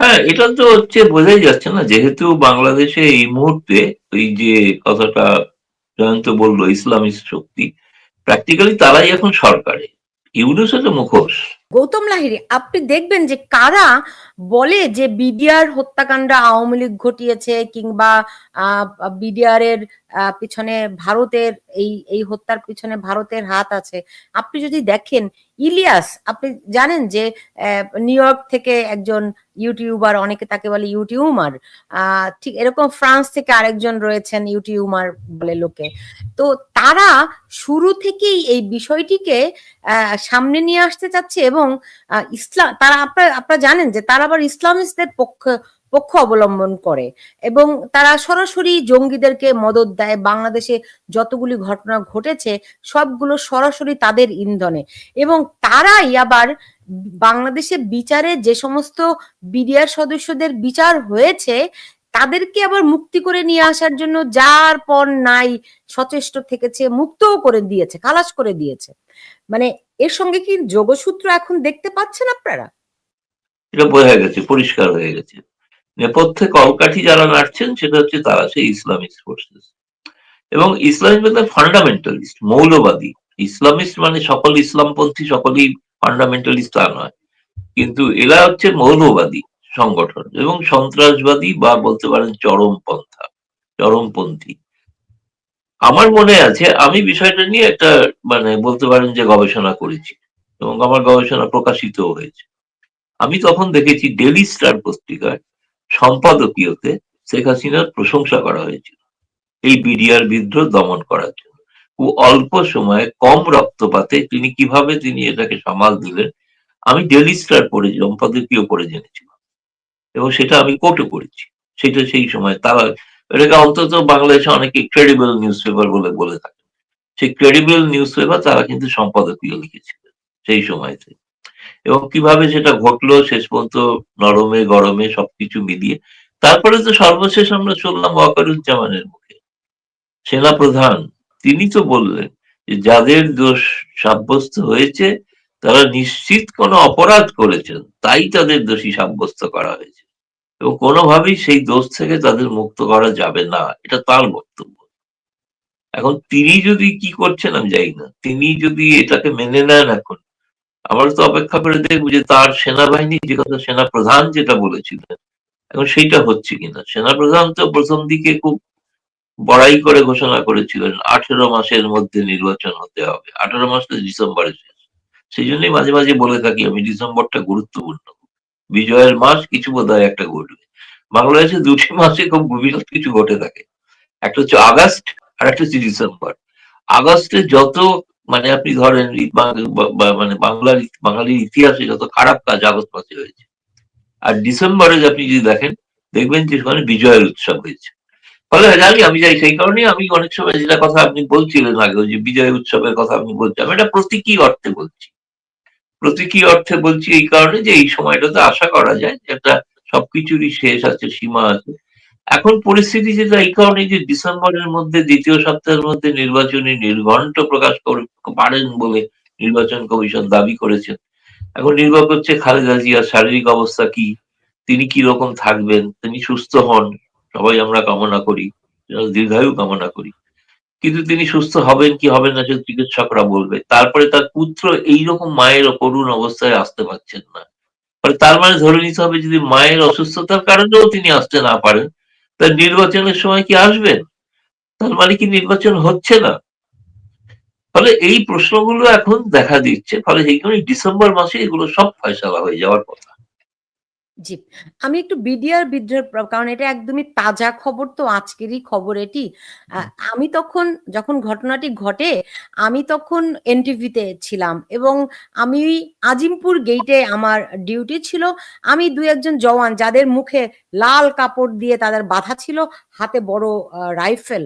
হ্যাঁ, এটা তো হচ্ছে বোঝাই যাচ্ছে না যেহেতু বাংলাদেশে এই মুহূর্তে ওই যে কথাটা জয়ন্ত বলল ইসলামিস্ট শক্তি প্র্যাকটিক্যালি তারাই এখন সরকারে। ইউনুস তো মুখোশ। গৌতম লাহিড়ী, আপনি দেখবেন যে কারা বলে যে বিডিআর হত্যাকাণ্ড আওয়ামী লীগ ঘটিয়েছে কিংবা বিডিআর এর পিছনে ভারতের, এই এই হত্যার পিছনে ভারতের হাত আছে। আপনি যদি দেখেন, ইলিয়াস, আপনি জানেন যে নিউ ইয়র্ক থেকে একজন ইউটিউবার, অনেকে তাকে বলে ইউটিউবার ঠিক এরকম ফ্রান্স থেকে আরেকজন রয়েছেন ইউটিউমার বলে লোকে। তো তারা শুরু থেকেই এই বিষয়টিকে সামনে নিয়ে আসতে চাচ্ছে এবং ইসলাম তারা আপনারা আপনারা জানেন যে তারা আবার ইসলামিস্টদের পক্ষ পক্ষ অবলম্বন করে এবং তারা সরাসরি জঙ্গিদেরকে মদত দেয়। বাংলাদেশে যতগুলি ঘটনা ঘটেছে, সবগুলো সরাসরি তাদের ইন্ধনে এবং তারাই আবার বাংলাদেশে বিচারে যে সমস্ত বিডিআর সদস্যদের বিচার হয়েছে তাদেরকে আবার মুক্তি করে নিয়ে আসার জন্য যার পর নাই, সচেষ্ট থেকেছে, মুক্তও করে দিয়েছে, খালাস করে দিয়েছে। মানে এর সঙ্গে কি যোগসূত্র এখন দেখতে পাচ্ছেন আপনারা? এটা বোঝা গেছে, পরিষ্কার হয়ে গেছে। নেপথ্যে কলকাঠি যারা নাড়ছেন, সেটা হচ্ছে তারা সেই ইসলামিস্ট ফোর্সেস এবং ইসলামিস্ট মানে ফান্ডামেন্টালিস্ট মৌলবাদী। ইসলামিস্ট মানে সকল ইসলামপন্থী, সকলেই ফান্ডামেন্টালিস্ট তা নয়। কিন্তু এরা হচ্ছে মৌলবাদী। সংগঠন এবং সন্ত্রাসবাদী বা বলতে পারেন চরমপন্থা, চরমপন্থী। আমার মনে আছে, আমি বিষয়টা নিয়ে একটা মানে বলতে পারেন যে গবেষণা করেছি এবং আমার গবেষণা প্রকাশিত হয়েছে। আমি তখন দেখেছি ডেলি স্টার পত্রিকায় সম্পাদকীয়তে শেখ হাসিনার প্রশংসা করা হয়েছিল এই বিডিআর বিদ্রোহ দমন করার জন্য। খুব অল্প সময়ে কম রক্তপাতে তিনি কীভাবে তিনি এটাকে সামাল দিলেন, আমি ডেলি স্টার পড়ে, সম্পাদকীয় পড়ে জেনেছিলাম এবং সেটা আমি কোর্টও করেছি। সেটা সেই সময় তারা, এটাকে অন্তত বাংলাদেশে অনেকে ক্রেডিবল নিউজ পেপার বলে বলে থাকে। সেই ক্রেডিবল নিউজ পেপার তারা কিন্তু সম্পাদকীয় লিখেছিলেন সেই সময়তে। এবং কীভাবে সেটা ঘটলো, শেষ পর্যন্ত নরমে, গরমে সবকিছু মিলিয়ে, তারপরে তো সর্বশেষ আমরা শুনলাম ওয়াকারুজ্জামানের মুখে। সেনা প্রধান তিনি তো বললেন যে যাদের দোষ সাব্যস্ত হয়েছে, তারা নিশ্চিত কোনো অপরাধ করেছেন, তাই তাদের দোষী সাব্যস্ত করা হয়েছে। এবং কোনোভাবেই সেই দোষ থেকে তাদের মুক্ত করা যাবে না। এটা তার বক্তব্য। এখন তিনি যদি কি করছেন আমি জানি না। তিনি যদি এটাকে মেনে নেন এখন, আমার তো অপেক্ষা করে দেখব যে তার সেনাবাহিনী, যে কথা সেনা প্রধান যেটা বলেছিলেন, এখন সেইটা হচ্ছে কিনা? সেনা প্রধান তো প্রথম দিকে খুব বড়াই করে ঘোষণা করেছিলেন, আঠেরো মাসের মধ্যে নির্বাচন হতে হবে। আঠেরো মাস তো ডিসেম্বরে শেষ। সেই জন্যই মাঝে মাঝে বলে থাকি, আমি ডিসেম্বরটা গুরুত্বপূর্ণ। বিজয়ের মাস কিছু বোধ একটা ঘটবে। বাংলাদেশে দুটি মাসে খুব গভীর কিছু ঘটে থাকে। একটা হচ্ছে আগস্ট আর একটা হচ্ছে ডিসেম্বর। আগস্টে যত মানে আপনি ধরেন মানে বাংলার বাঙালির ইতিহাসে যত খারাপ কাজ আগস্ট মাসে হয়েছে। আর ডিসেম্বরে আপনি যদি দেখেন, দেখবেন যে সেখানে বিজয়ের উৎসব হয়েছে। ফলে জানি আমি যাই সেই কারণে আমি অনেক সময় যেটা কথা আপনি বলছিলেন আগে যে বিজয় উৎসবের কথা আপনি বলছেন, আমি এটা প্রতীকী অর্থে বলছি। প্রতীকী অর্থে বলছি এই কারণে যে এই সময়টাতে আশা করা যায় যে একটা সবকিছুরই শেষ আছে, সীমা আছে। এখন পরিস্থিতি যেটা, এই কারণে যে ডিসেম্বরের মধ্যে, দ্বিতীয় সপ্তাহের মধ্যে নির্বাচনী নির্ঘণ্ট প্রকাশ পারেন বলে নির্বাচন কমিশন দাবি করেছেন। এখন নির্ভর করছে খালেদা জিয়ার শারীরিক অবস্থা কি, তিনি কি রকম থাকবেন, তিনি সুস্থ হন, সবাই আমরা কামনা করি, দীর্ঘায়ু কামনা করি। কিন্তু তিনি সুস্থ হবেন কি হবেন না সেটা চিকিৎসকরা বলবে। তারপরে তার পুত্র এইরকম মায়ের করুণ অবস্থায় আসতে পারছেন না। তার মানে ধরে নিতে হবে যদি মায়ের অসুস্থতার কারণেও তিনি আসতে না পারেন তার নির্বাচনের সময় কি আসবেন? তার মানে কি নির্বাচন হচ্ছে না? ফলে এই প্রশ্নগুলো এখন দেখা দিচ্ছে। ফলে এইখানে ডিসেম্বর মাসে এগুলো সব ফয়সালা হয়ে যাওয়ার কথা। জি আমি একটু বিডিআর বিদ্রোহের কারণ এটা একদমই তাজা খবর তো আজকেরই খবর এটি। আমি তখন যখন ঘটনাটি ঘটে আমি তখন এনটিভিতে ছিলাম এবং আমি আজিমপুর গেইটে আমার ডিউটি ছিল। আমি দু একজন জওয়ান যাদের মুখে লাল কাপড় দিয়ে তাদের বাধা ছিল হাতে বড় রাইফেল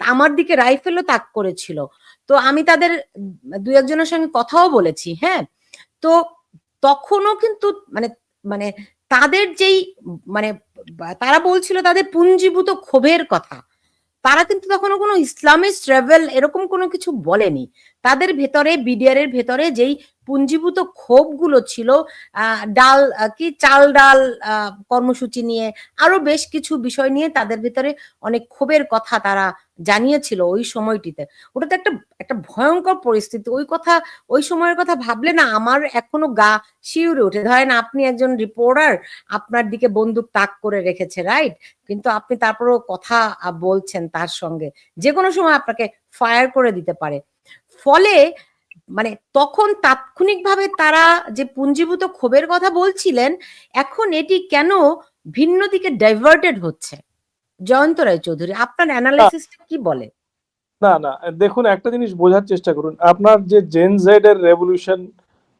আমার দিকে রাইফেলও তাক করেছিল। তো আমি তাদের দু একজনের সঙ্গে কথাও বলেছি হ্যাঁ? তো তখনও কিন্তু মানে মানে তাদের যেই মানে তারা বলছিল তাদের পুঞ্জীভূত ক্ষোভের কথা। তারা কিন্তু তখনও কোনো ইসলামিস্ট রেভেল এরকম কোনো কিছু বলেনি। তাদের ভেতরে বিডিআর এর ভেতরে যেই পুঞ্জীভূত ক্ষোভগুলো ছিল ডাল কি চাল ডাল কর্মসূচি নিয়ে আরও বেশ কিছু বিষয় নিয়ে তাদের ভেতরে অনেক ক্ষোভের কথা তারা জানিয়েছিল ওই সময়টিতে। ওটা তো একটা একটা ভয়ঙ্কর পরিস্থিতি। ওই কথা, ওই সময়ের কথা ভাবলে না আমার এখনও গা শিউরে ওঠে। ধরেন আপনি একজন রিপোর্টার আপনার দিকে বন্দুক তাক করে রেখেছে রাইট কিন্তু আপনি তারপরেও কথা বলছেন তার সঙ্গে। যে কোনো সময় আপনাকে ফায়ার করে দিতে পারে। ফলে মানে তখন তাৎক্ষণিকভাবে তারা যে পুঞ্জীভূত ক্ষোভের কথা বলছিলেন, এখন এটি কেন ভিন্ন দিকে ডাইভার্টেড হচ্ছে? জয়ন্ত রায় চৌধুরী, আপনার অ্যানালাইসিস কি বলে? না না, দেখুন, একটা জিনিস বোঝার চেষ্টা করুন। আপনার যে জেন জেড এর রেভলিউশন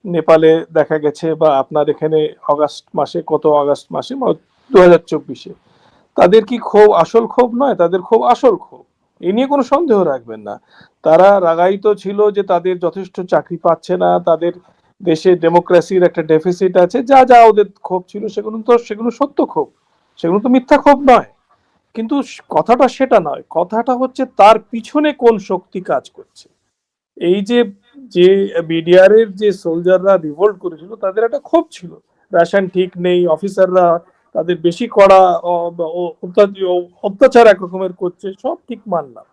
নেপালে দেখা গেছে বা আপনার এখানে অগাস্ট মাসে, কত অগাস্ট মাসে দু হাজার চব্বিশে, তাদের কি ক্ষোভ আসল ক্ষোভ নয়? তাদের ক্ষোভ আসল ক্ষোভ। এ নিয়ে কোনো সন্দেহ রাখবেন না। তারা রাগায়িত ছিল যে তাদের যথেষ্ট চাকরি পাচ্ছে না, তাদের দেশে ডেমোক্রেসির একটা ডেফিসিট আছে, যা যা ওদের ক্ষোভ ছিল, সেগুলো তো, সেগুলো সত্য ক্ষোভ। সেগুলো তো মিথ্যা ক্ষোভ নয়। কিন্তু কথাটা সেটা নয়। কথাটা হচ্ছে তার পিছনে কোন শক্তি কাজ করছে। এই যে যে বিডিআর এর যে সোলজাররা রিভোল্ট করেছিল, তাদের একটা ক্ষোভ ছিল। রেশন ঠিক নেই অফিসাররা তাদের বেশি অত্যাচার- অত্যাচার এক রকমের করছে, সব ঠিক মানলাম।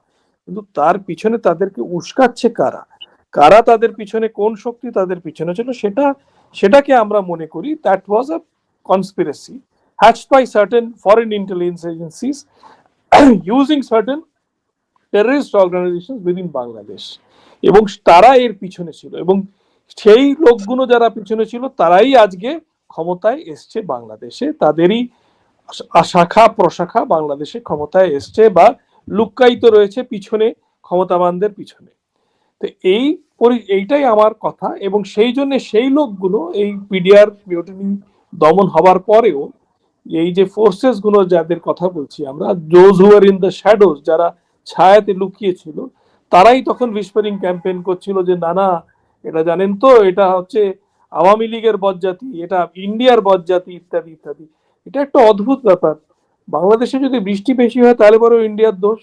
কিন্তু তার পিছনে তাদেরকে উস্কাচ্ছে কারা? কারা তাদের পিছনে কোন শক্তি তাদের পিছনে ছিল, সেটা, সেটাকে আমরা মনে করি that was a conspiracy hatched by certain foreign intelligence agencies using certain terrorist organizations within Bangladesh. এবং তারা এর পিছনে ছিল। এবং সেই লোকগুলো যারা পিছনে ছিল, তারাই আজকে ক্ষমতায় এসছে বাংলাদেশে। তাদেরই শাখা, প্রশাখা বাংলাদেশে ক্ষমতায় এসছে বা লুক্কায়িত রয়েছে পিছনে, ক্ষমতাবানদের পিছনে। তো এই এইটাই আমার কথা। এবং সেই জন্য সেই লোকগুলো এই পিডিআর মিউটিনি দমন হবার পরেও এই যে ফোর্সেসগুলো যাদের কথা বলছি আমরা those who are in the shadows যারা ছায়াতে লুকিয়ে ছিল তারাই তখন উইসপারিং ক্যাম্পেইন করছিল যে, না না, এটা জানেন তো, এটা হচ্ছে আওয়ামী লীগের বদজাতি, এটা ইন্ডিয়ার বদজাতি, ইত্যাদি ইত্যাদি। এটা একটা অদ্ভুত ব্যাপার। বাংলাদেশে যদি বৃষ্টি বেশি হয়, তাহলে বড় ইন্ডিয়ার দোষ।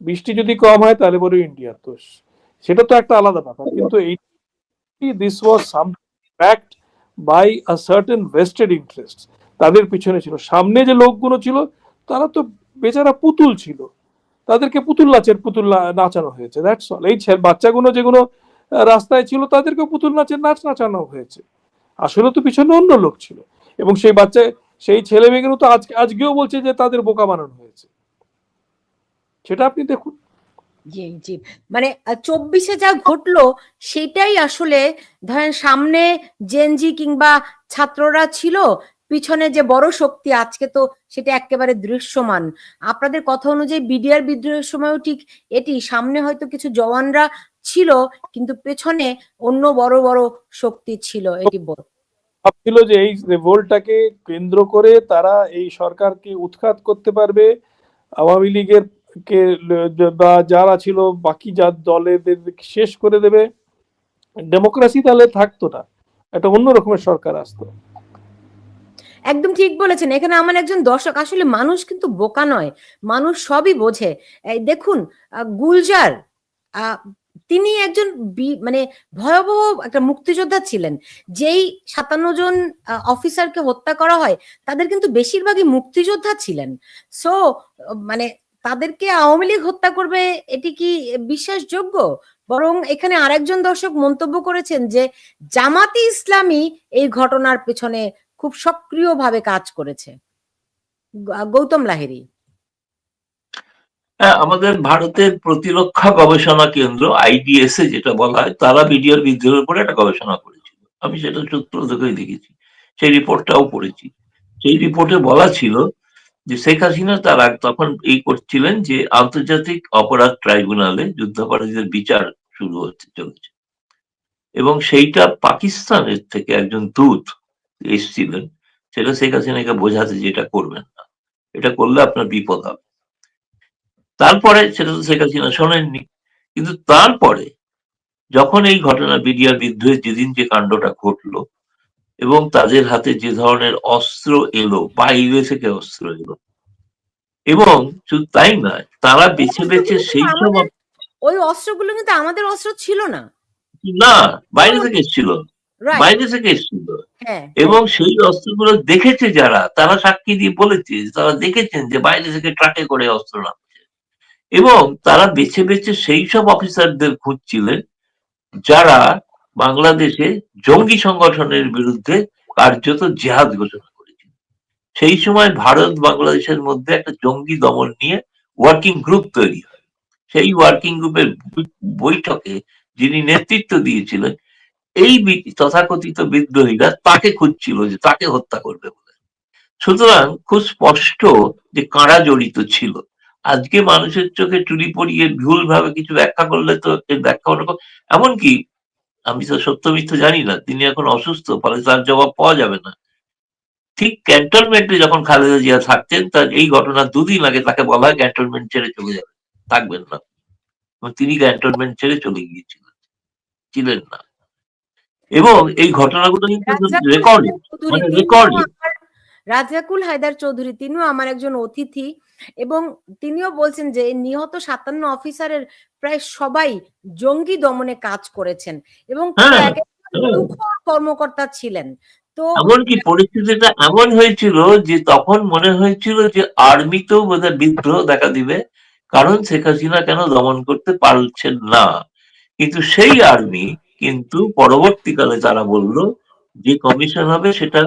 বৃষ্টি যদি কম হয়, তাহলে বড় ইন্ডিয়ার দোষ। সেটা তো একটা আলাদা ব্যাপার। কিন্তু এই this was some backed by a certain vested interest তাদের পিছনে ছিল। সামনে যে লোকগুলো ছিল, তারা তো বেচারা পুতুল ছিল। তাদেরকে পুতুল নাচের, পুতুল নাচানো হয়েছে দ্যাটস অল এই বাচ্চাগুলো যেগুলো রাস্তায় ছিল তাদেরকে পুতুল নাচের, নাচ নাচানো হয়েছে। আসলে তো পিছনে অন্য লোক ছিল। এবং সেই বাচ্চা, সেই ছেলে মেয়েগুলো তো আজকে আজকেও বলছে যে তাদের বোকা বানানো হয়েছে। সেটা আপনি দেখুন। জি জি। মানে চব্বিশে যা ঘটলো, সেটাই আসলে ধরেন সামনে জেনজি কিংবা ছাত্ররা ছিল পিছনে যে বড় শক্তি আজকে তো সেটা একেবারে দৃশ্যমান। আপনাদের কথা অনুযায়ী বিডিআর বিদ্রোহের সময়ও ঠিক এটি। সামনে হয়তো কিছু জওয়ানরা ছিল, কিন্তু পেছনে অন্য বড় বড় শক্তি ছিল, এটি ভাবছিল যে এই রেভোল্টটাকে কেন্দ্র করে তারা এই সরকারকে উৎখাত করতে পারবে। আওয়ামী লীগের কে বা যারা ছিল, বাকি যা দলেদের শেষ করে দেবে। ডেমোক্রেসি তাহলে থাকতো না। একটা অন্য রকমের সরকার আসতো। একদম ঠিক বলেছেন। এখানে আমার একজন দর্শক, আসলে মানুষ কিন্তু বোকা নয়, মানুষ সবই বোঝে। দেখুন গুলজার তিনি একজন মানে ভয়াবহ একটা মুক্তিযোদ্ধা ছিলেন। যেই সাতান্ন জন অফিসারকে হত্যা করা হয়, তাদের কিন্তু বেশিরভাগই মুক্তিযোদ্ধা ছিলেন। সো মানে তাদেরকে আওয়ামী লীগ হত্যা করবে, এটি কি বিশ্বাসযোগ্য? বরং এখানে আরেকজন দর্শক মন্তব্য করেছেন যে, জামাতি ইসলামী এই ঘটনার পেছনে খুব সক্রিয়ভাবে কাজ করেছে। গৌতম লাহিড়ী। হ্যাঁ আমাদের ভারতের প্রতিরক্ষা গবেষণা কেন্দ্র আইডিএস এ যেটা বলা হয়, তারা বিডিআর বিদ্রোহের উপরে একটা গবেষণা করেছিল। আমি সেটা সূত্র থেকেই দেখেছি। সেই রিপোর্টটাও পড়েছি। সেই রিপোর্টে বলা ছিল যে শেখ হাসিনা তার তখন এই করছিলেন যে আন্তর্জাতিক অপরাধ ট্রাইব্যুনালে যুদ্ধাপরাধীদের বিচার শুরু হতে চলেছে। এবং সেইটা পাকিস্তানের থেকে একজন দূত এসেছিলেন সেটা শেখ হাসিনাকে বোঝাতে যে এটা করবেন না। এটা করলে আপনার বিপদ হবে। তারপরে সেটা তো শেখ হাসিনা শোনেননি। কিন্তু তারপরে যখন এই ঘটনা বিডিআর বিদ্রোহের যেদিন যে কাণ্ডটা ঘটলো এবং তাদের হাতে যে ধরনের অস্ত্র এলো বাইরে থেকে অস্ত্র এলো এবং শুধু তাই নয় তারা বেছে বেছে সেই আমাদের- ওই অস্ত্রগুলো কিন্তু আমাদের অস্ত্র ছিল না। না বাইরে থেকে এসেছিল বাইরে থেকে এসেছিল। হ্যাঁ। এবং সেই অস্ত্রগুলো দেখেছে যারা তারা সাক্ষী দিয়ে বলেছে তারা দেখেছেন যে বাইরে থেকে ট্রাকে করে অস্ত্র নামছে। এবং তারা বেছে বেছে সেই সব অফিসারদের খুঁজছিলেন যারা বাংলাদেশে জঙ্গি সংগঠনের বিরুদ্ধে কার্যত জেহাদ ঘোষণা করেছিল। সেই সময় ভারত বাংলাদেশের মধ্যে একটা জঙ্গি দমন নিয়ে ওয়ার্কিং গ্রুপ তৈরি হয়। সেই ওয়ার্কিং গ্রুপের বৈঠকে যিনি নেতৃত্ব দিয়েছিলেন এই তথাকথিত বিদ্রোহীরা তাকে খুঁজছিল যে তাকে হত্যা করবে বলে। সুতরাং খুব স্পষ্ট যে কারা জড়িত ছিল। আজকে মানুষের চোখে চুরি পড়িয়ে ভুল ভাবে কিছু ব্যাখ্যা করলে তো এর ব্যাখ্যা অন্য রকম- এমনকি আমি তো সত্য মিথ্য জানি না, তিনি এখন অসুস্থ, ফলে তার জবাব পাওয়া যাবে না। ঠিক ক্যান্টনমেন্টে যখন খালেদা জিয়া থাকতেন, তার এই ঘটনা দুদিন আগে তাকে বলা হয় ক্যান্টনমেন্ট ছেড়ে চলে যাবে। থাকবেন না। তিনি ক্যান্টনমেন্ট ছেড়ে চলে গিয়েছিলেন। ছিলেন না। এবং এই ঘটনাগুলো কিন্তু রেকর্ডিং মানে আমার- হায়দার চৌধুরী তিনিও আমার একজন অতিথি এবং তিনিও বলছেন যে নিহত সাতান্ন অফিসারের প্রায় সবাই জঙ্গি দমনে কাজ করেছেন এবং হ্যাঁ, হ্যাঁ। কর্মকর্তা ছিলেন। তো এমনকি পরিস্থিতিটা এমন হয়েছিল যে তখন মনে হয়েছিল যে আর্মিতেও বোধহয় বিদ্রোহ দেখা দিবে কারণ শেখ হাসিনা কেন দমন করতে পারছেন না। কিন্তু সেই আর্মি কিন্তু পরবর্তীকালে তারা বলল, যে কমিশন হবে সেটা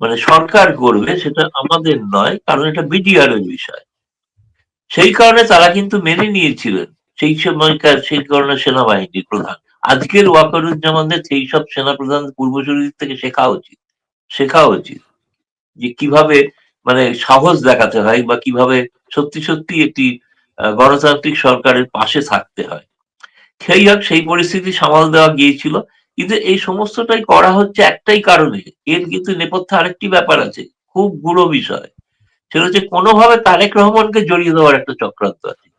মানে সরকার করবে সেটা আমাদের নয়, কারণ এটা বিডিআর এর বিষয়। সেই কারণে তারা কিন্তু মেনে নিয়েছিলেন। সেই সময়কার, সেই কারণে সেনাবাহিনীর প্রধান। আজকের ওয়াকারুজ্জামানদের সেই সব সেনা প্রধান পূর্বসূরিদের থেকে শেখা উচিত। শেখা উচিত যে কীভাবে মানে সাহস দেখাতে হয় বা কীভাবে সত্যি সত্যি একটি গণতান্ত্রিক সরকারের পাশে থাকতে হয়। সেই হোক, সেই পরিস্থিতি সামাল দেওয়া গিয়েছিল। কিন্তু এই সমস্তটাই করা হচ্ছে একটাই কারণে। এর কিন্তু নেপথ্যে আরেকটি ব্যাপার আছে, খুব গুঁড়ো বিষয়। সেটা হচ্ছে কোনোভাবে তারেক রহমানকে জড়িয়ে দেওয়ার একটা চক্রান্ত আছে।